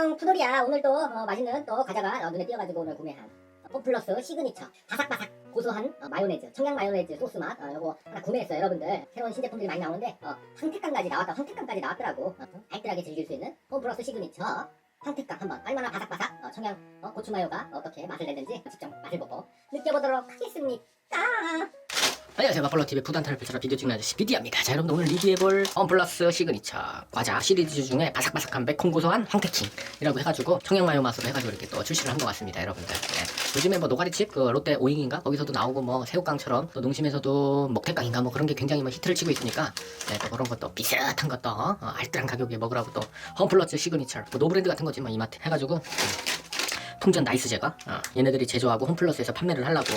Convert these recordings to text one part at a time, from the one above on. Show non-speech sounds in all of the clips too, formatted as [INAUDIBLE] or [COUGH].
안녕 푸돌이야. 오늘 또 어, 맛있는 또 과자가 어, 눈에 띄어가지고 오늘 구매한 어, 폼플러스 시그니처. 바삭바삭 고소한 어, 마요네즈 청양 마요네즈 소스 맛. 어, 요거 하나 구매했어요 여러분들. 새로운 신제품들이 많이 나오는데 어, 황태깡까지 나왔다. 황태깡까지 나왔더라고. 어, 알뜰하게 즐길 수 있는 폼플러스 시그니처. 황태깡 한번. 얼마나 바삭바삭? 어, 청양 어, 고추 마요가 어떻게 맛을 내는지 직접 맛을 보고 느껴보도록 하겠습니다 안녕하세요. 마플로 TV 푸단타를 펼쳐라 비디오 찍는 아저씨 비디입니다. 자 여러분들 오늘 리뷰해볼 언플러스 시그니처. 과자 시리즈 중에 바삭바삭한 매콤 고소한 황태킹이라고 해가지고 청양마요 맛으로 해가지고 이렇게 또 출시를 한 것 같습니다 여러분들. 네. 요즘에 뭐 노가리칩 그 롯데 오잉인가? 거기서도 나오고 뭐 새우깡처럼 또 농심에서도 먹태깡인가? 뭐 그런 게 굉장히 뭐 히트를 치고 있으니까 네, 또 그런 것도 비슷한 것도 어, 알뜰한 가격에 먹으라고 또 홈플러스 시그니처 뭐 노브랜드 같은 거지 뭐 이마트 해가지고. 음, 풍전 나이스 제가 어, 얘네들이 제조하고 홈플러스에서 판매를 하려고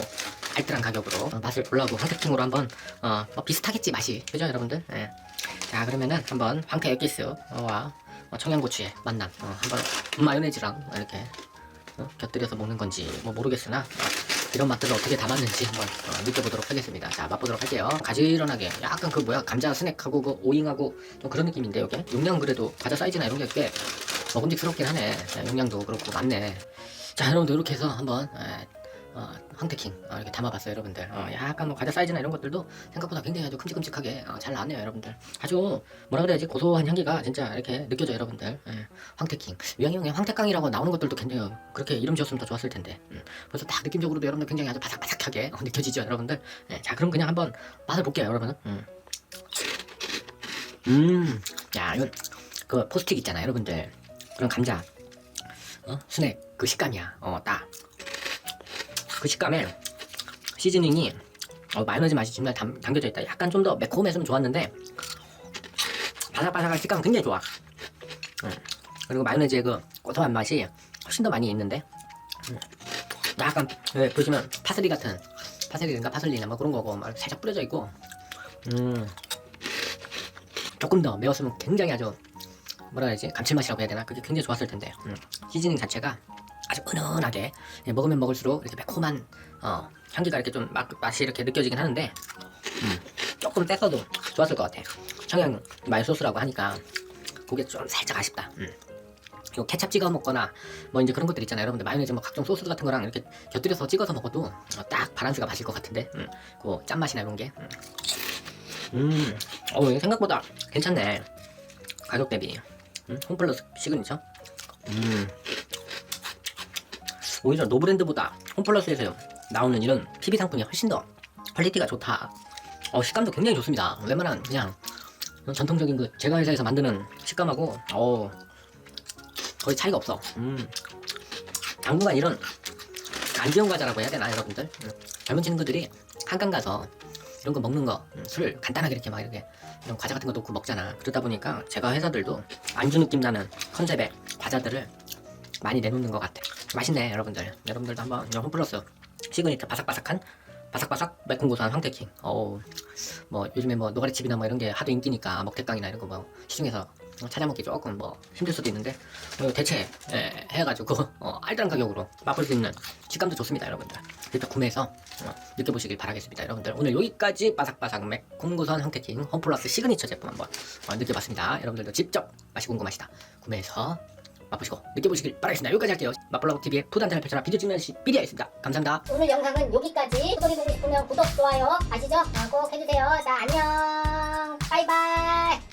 알뜰한 가격으로 어, 맛을 보려고 황태킹으로 한번 어, 뭐 비슷하겠지 맛이. 그죠 여러분들? 예. 자 그러면은 한번 황태 엑기스와 어, 청양고추의 만남 어, 한번 마요네즈랑 이렇게 어, 곁들여서 먹는 건지 뭐 모르겠으나 어, 이런 맛들을 어떻게 담았는지 한번 어, 느껴보도록 하겠습니다. 자 맛보도록 할게요. 가지런하게 약간 그 뭐야 감자 스낵하고 그 오잉하고 좀 그런 느낌인데 요게? 용량 그래도 과자 사이즈나 이런 게 꽤 먹음직스럽긴 하네. 네, 용량도 그렇고 많네 자 여러분들 이렇게 해서 한번 에, 어, 황태킹 어, 이렇게 담아봤어요 여러분들. 어, 약간 뭐 과자 사이즈나 이런 것들도 생각보다 굉장히 아주 큼직큼직하게 어, 잘 나왔네요 여러분들. 아주 뭐라 그래야지? 고소한 향기가 진짜 이렇게 느껴져요 여러분들. 예, 황태킹. 유양형의 황태깡이라고 나오는 것들도 굉장히 그렇게 이름 지었으면 더 좋았을 텐데. 음, 그래서 딱 느낌적으로도 여러분들 굉장히 아주 바삭바삭하게 어, [LAUGHS] 느껴지죠 여러분들? 예, 자 그럼 그냥 한번 맛을 볼게요 여러분은. 음. 음, 야, 이건 그 포스틱 있잖아, 여러분들. 그런 감자, 어? 스낵 그 식감이야. 어, 딱. 그 식감에 시즈닝이 어, 마요네즈 맛이 정말 담, 담겨져 있다. 약간 좀 더 매콤했으면 좋았는데 바삭바삭한 식감은 굉장히 좋아. 음. 그리고 마요네즈의 그 고소한 맛이 훨씬 더 많이 있는데 음. 약간 예, 보시면 파슬리 같은 파슬리인가 파슬리나 뭐 그런 거고 막 살짝 뿌려져 있고 음. 조금 더 매웠으면 굉장히 아주 뭐라 해야지 감칠맛이라고 해야 되나 그게 굉장히 좋았을 텐데 음. 시즈닝 자체가 아주 은은하게 예, 먹으면 먹을수록 이렇게 매콤한 어, 향기가 이렇게 좀 맛, 맛이 이렇게 느껴지긴 하는데 음, 조금 떼서도 좋았을 것 같아 청양 마요 소스라고 하니까 그게 좀 살짝 아쉽다 음. 요 케찹 찍어 먹거나 뭐 이제 그런 것들 있잖아요 여러분들 마요네즈 뭐 각종 소스 같은 거랑 이렇게 곁들여서 찍어서 먹어도 어, 딱 바란스가 맞을 것 같은데 음, 그 짠맛이나 이런 게 음. 음, 어, 이거 생각보다 괜찮네. 가격 대비. 음, 홈플러스 시그니처. 음. 오히려 노브랜드보다 홈플러스에서 나오는 이런 PB 상품이 훨씬 더 퀄리티가 좋다. 어, 식감도 굉장히 좋습니다. 웬만한 그냥 전통적인 그 제가 회사에서 만드는 식감하고, 어, 거의 차이가 없어. 음. 당분간 이런 안지원 과자라고 해야 되나, 여러분들? 음. 젊은 친구들이 한강 가서 이런 거 먹는 거, 음, 술 간단하게 이렇게 막 이렇게 이런 과자 같은 거 놓고 먹잖아. 그러다 보니까 제가 회사들도 안주 느낌 나는 컨셉의 과자들을 많이 내놓는 것 같아. 맛있네, 여러분들. 여러분들도 한번 홈플러스 시그니처 바삭바삭한 바삭바삭 매콤 고소한 황태킹. 어우, 뭐 요즘에 뭐 노가리칩이나 뭐 이런 게 하도 인기니까 먹태깡이나 이런 거 뭐 시중에서 찾아 먹기 조금 뭐 힘들 수도 있는데 어, 대체 예, 해가지고 어, 알뜰한 가격으로 맛볼 수 있는 식감도 좋습니다, 여러분들. 일단 구매해서 어, 느껴보시길 바라겠습니다, 여러분들. 오늘 여기까지 바삭바삭 매콤 고소한 황태킹 홈플러스 시그니처 제품 한번 어, 느껴봤습니다. 여러분들도 직접 맛이 궁금하시다. 구매해서 맛보시고 느껴보시길 바라겠습니다. 여기까지 할게요. 맛볼라고 TV의 푸단테를 펼쳐라 비디오 찍는 시 비디아였습니다. 감사합니다. 오늘 영상은 여기까지 푸돌이 보고 싶으면 구독 좋아요 아시죠? 어, 꼭 해주세요 자 안녕 바이바이